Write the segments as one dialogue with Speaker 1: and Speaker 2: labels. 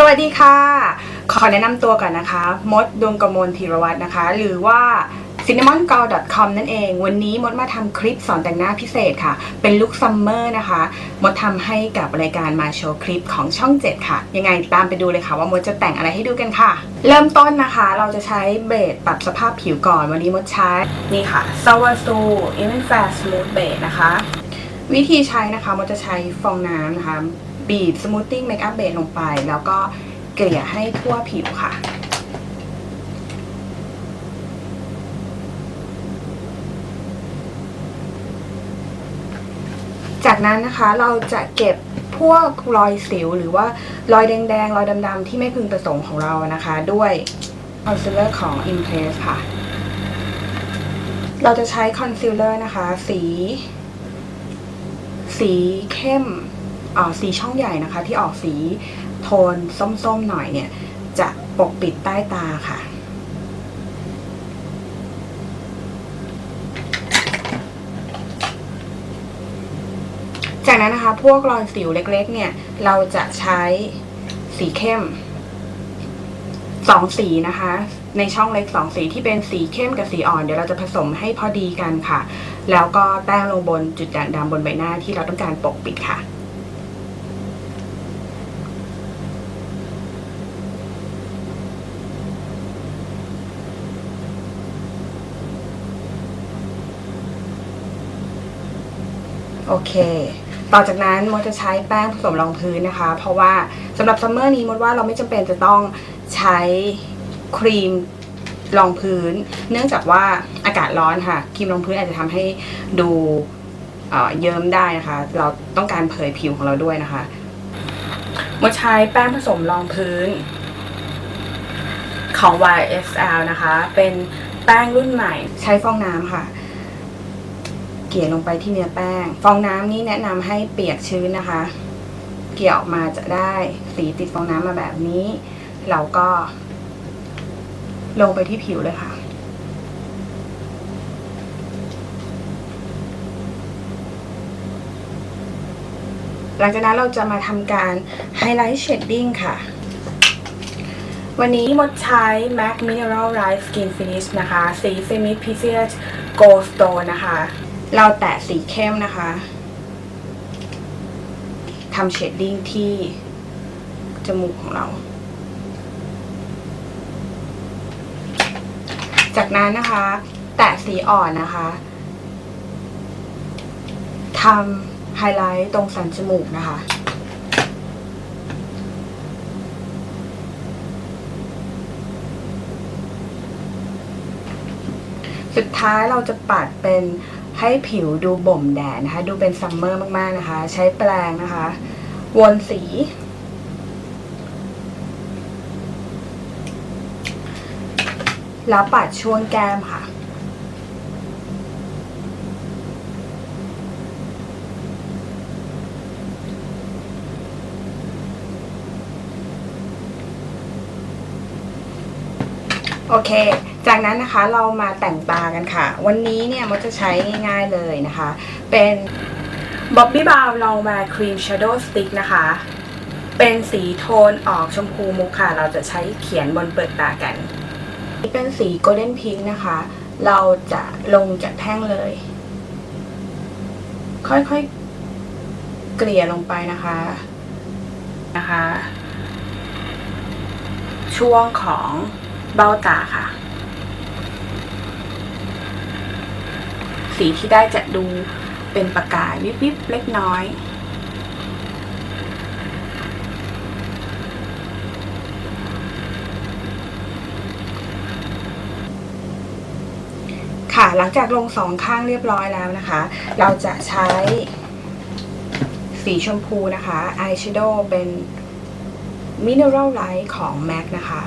Speaker 1: สวัสดีค่ะ ขอแนะนำตัวก่อนนะคะ มดดวงกมลธีรวัตรนะคะ หรือว่า cinnamongirl.com นั่นเอง วันนี้มดมาทำคลิปสอนแต่งหน้าพิเศษค่ะ เป็นลุคซัมเมอร์นะคะ มดทำให้กับรายการมาโชว์คลิปของช่อง 7 ค่ะ ยังไงตามไปดูเลยค่ะ ว่ามดจะแต่งอะไรให้ดูกันค่ะ เริ่มต้นนะคะ เราจะใช้เบสปรับสภาพผิวก่อน วันนี้มดใช้ นี่ค่ะ s a w a s u Even Fast Smooth Base นะคะ วิธีใช้นะคะมันจะใช้ฟองน้ำนะคะ บีบสมูทติ้งเมคอัพเบสลงไป แล้วก็เกลี่ยให้ทั่วผิวค่ะ จากนั้นนะคะเราจะเก็บพวกรอยสิวหรือว่ารอยแดงๆ รอยดำๆ ที่ไม่พึงประสงค์ของเรานะคะ ด้วยคอนซีลเลอร์ของ Impress ค่ะ เราจะใช้คอนซีลเลอร์นะคะ สี สีเข้ม สีช่องใหญ่นะคะ ที่ออกสีโทนส้มๆหน่อยเนี่ย จะปกปิดใต้ตาค่ะจากนั้นนะคะพวกรอยสิวเล็กๆ เนี่ย เราจะใช้สีเข้มสองสีนะคะ ในช่องเล็กสองสีที่เป็นสีเข้มกับสีอ่อน เดี๋ยวเราจะผสมให้พอดีกันค่ะ แล้วก็แต้งลงบนจุดด่างดำบนใบหน้าที่เราต้องการปกปิดค่ะ โอเค ต่อจากนั้นมดจะใช้แป้งผสมรองพื้นนะคะ เพราะว่าสำหรับซัมเมอร์นี้มดว่าเราไม่จำเป็นจะต้องใช้ครีมรองพื้น เนื่องจากว่าอากาศร้อนค่ะครีมรองพื้นอาจจะทำให้ดูเเยิ้มได้นะคะ เราต้องการเผยผิวของเราด้วยนะคะมดใช้แป้งผสมรองพื้นของ YSL นะคะ เป็นแป้งรุ่นใหม่ใช้ฟองน้ำค่ะ เกลี่ยลงไปที่เนื้อแป้ง ฟองน้ำนี้แนะนำให้เปียกชื้นนะคะ เกี่ยออกมาจะได้สีติดฟองน้ำมาแบบนี้ เราก็ ลงไปที่ผิวเลยค่ะหลังจากนั้นเราจะมาทำการไฮไลท์เชดดิ้งค่ะ วันนี้มดใช้ MAC Mineral Right Skin Finish นะคะ สี Semi Precious Gold Stone นะคะ เราแตะสีเข้มนะคะทำเชดดิ้งที่จมูกของเรา จากนั้นนะคะ แตะสีอ่อนนะคะทำไฮไลท์ตรงสันจมูกนะคะสุดท้ายเราจะปัดเป็น ให้ผิวดูบ่มแดดนะคะ ดูเป็นซัมเมอร์มากๆนะคะ ใช้แปรงนะคะ วนสี แล้วปัดช่วงแก้มค่ะ โอเค จากนั้นนะคะเรามาแต่งตากันค่ะ วันนี้เนี่ยมดจะใช้ง่ายๆเลยนะคะ เป็น Bobbi Brown ลองมาครีม Shadow Stick นะคะ เป็นสีโทนออกชมพูมุกค่ะ เราจะใช้เขียนบนเปลือกตากัน นี่เป็นสี Golden Pink นะคะ เราจะลงจากแท่งเลย ค่อยๆ เกลี่ยลงไปนะคะนะคะ ช่วงของ เบ้าตาค่ะ สีที่ได้จะดูเป็นประกายวิบๆเล็กน้อยค่ะหลังจากลงสองข้างเรียบร้อยแล้วนะคะ เราจะใช้สีชมพูนะคะอายแชโดว์เป็น Mineral Light ของ MAC นะคะ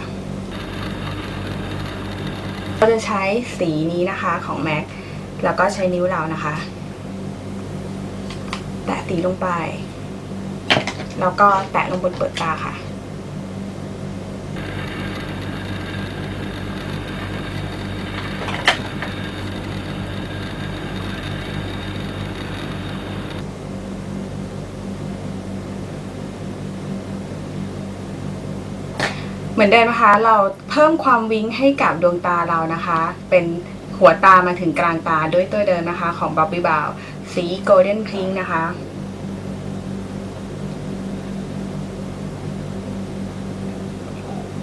Speaker 1: เราจะใช้สีนี้นะคะของ MAC แล้วก็ใช้นิ้วเรานะคะ แตะสีลงไป แล้วก็แตะลงบนเปลือกตาค่ะ เหมือนเดิมนะคะ เราเพิ่มความวิ้งให้กับดวงตาเรานะคะ เป็นหัวตามาถึงกลางตาด้วยตัวเดิมนะคะ ของ Bobby b o w สี Golden Pink นะคะ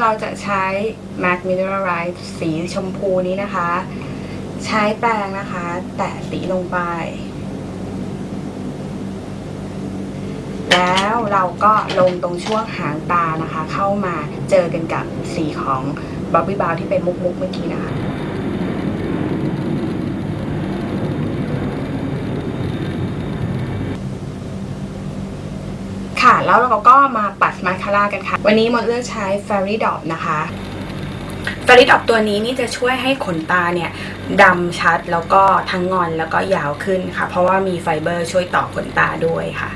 Speaker 1: เราจะใช้ MAC Mineralized สีชมพูนี้นะคะ ใช้แปรงนะคะ แตะสีลงไป แล้วเราก็ลงตรงช่วงหางตานะคะ เข้ามาเจอกันกับสีของบ๊อบบี้บาวที่เป็นมุกมุกเมื่อกี้นะคะค่ะ แล้วเราก็มาปัดมาคาร่ากันค่ะ วันนี้มดเลือกใช้ Fairy Dot นะคะ Fairy Dot ตัวนี้นี่จะช่วยให้ขนตาเนี่ยดำชัดแล้วก็ทั้งงอนแล้วก็ยาวขึ้นค่ะ เพราะว่ามีไฟเบอร์ช่วยต่อขนตาด้วยค่ะ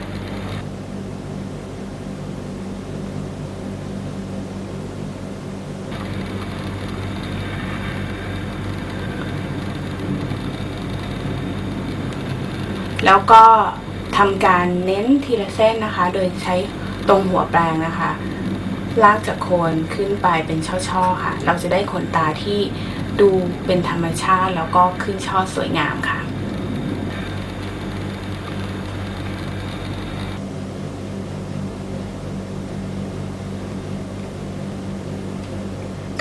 Speaker 1: แล้วก็ทำการเน้นทีละเส้นนะคะ โดยใช้ตรงหัวแปรงนะคะ ลากจากโคนขึ้นไปเป็นช่อๆค่ะ เราจะได้ขนตาที่ดูเป็นธรรมชาติแล้วก็ขึ้นช่อสวยงามค่ะ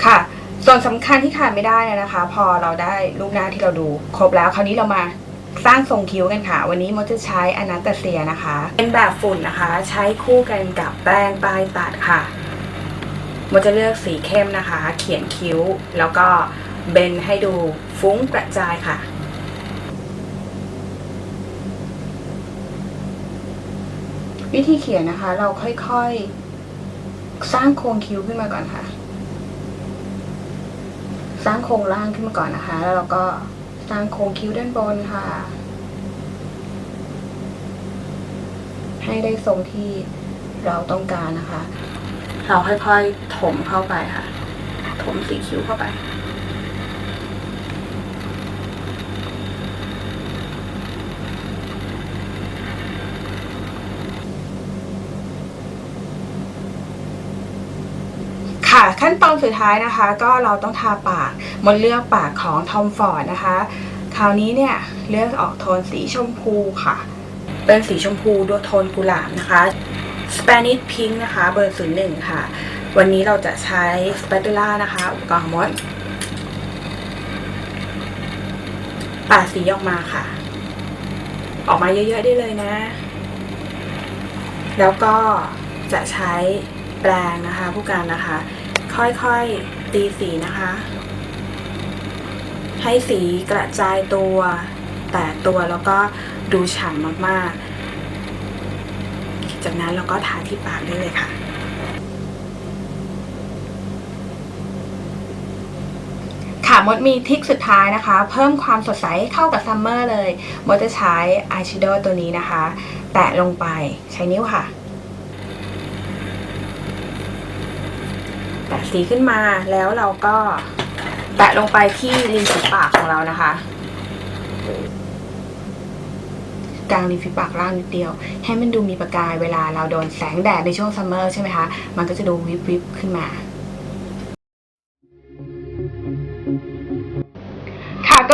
Speaker 1: ค่ะ ส่วนสำคัญที่ขาดไม่ได้นะคะ พอเราได้รูปหน้าที่เราดูครบแล้ว คราวนี้เรามา สร้างทรงคิ้วกันค่ะ วันนี้มดจะใช้อนาตาเซียนะคะ เป็นแบบฝุ่นนะคะ ใช้คู่กันกับแป้งปลายตัดค่ะมดจะเลือกสีเข้มนะคะ เขียนคิ้ว แล้วก็เบนให้ดูฟุ้งกระจายค่ะวิธีเขียนนะคะ เราค่อยๆ สร้างโครงคิ้วขึ้นมาก่อนค่ะ สร้างโครงล่างขึ้นมาก่อนนะคะ แล้วเราก็ สร้างโครงคิ้วด้านบนค่ะ ให้ได้ทรงที่เราต้องการนะคะ เราค่อยๆถมเข้าไปค่ะ ถมสีคิ้วเข้าไป ค่ะขั้นตอนสุดท้ายนะคะ ก็เราต้องทาปากมดเลือกปากของทอมฟอร์ดนะคะ คราวนี้เนี่ยเลือกออกโทนสีชมพูค่ะ เป็นสีชมพูด้วยโทนกุหลาบนะคะ Spanish Pink นะคะเบอร์ศูนย์หนึ่งค่ะ วันนี้เราจะใช้สเป t ูล่านะคะอุปกรณ์ของมดปาดสีออกมาค่ะ ออกมาเยอะๆได้เลยนะ แล้วก็จะใช้แปรงนะคะ ผู้การนะคะ ค่อยๆ ตีสีนะคะ ให้สีกระจายตัว แตกตัวแล้วก็ดูฉ่ำมากๆ จากนั้นเราก็ทาที่ปากได้เลยค่ะค่ะมดมีทิคสุดท้ายนะคะ เพิ่มความสดใสเข้ากับซัมเมอร์เลย มดจะใช้อายแชโดว์ตัวนี้นะคะ แตะลงไปใช้นิ้วค่ะ แตะ สีขึ้นมาแล้วเราก็แปะลงไปที่ริมฝีปากของเรานะคะ กลางริมฝีปากล่างนิดเดียว ให้มันดูมีประกายเวลาเราโดนแสงแดดในช่วงซัมเมอร์ใช่ไหมคะ มันก็จะดูวิบวิบขึ้นมา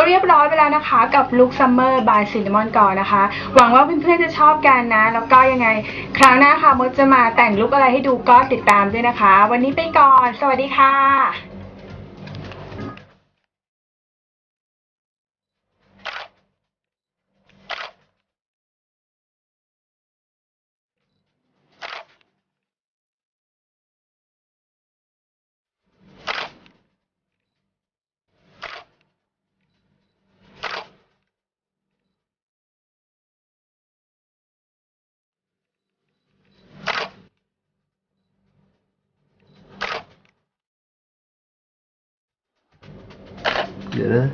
Speaker 1: เรียบร้อยไปแล้วนะคะ กับลุคซัมเมอร์บายซินนามอนกอนะคะ หวังว่าเพื่อนๆจะชอบกันนะ แล้วก็ยังไง คราวหน้าค่ะมดจะมาแต่งลุคอะไรให้ดูก็ติดตามด้วยนะคะ วันนี้ไปก่อน สวัสดีค่ะ
Speaker 2: ne?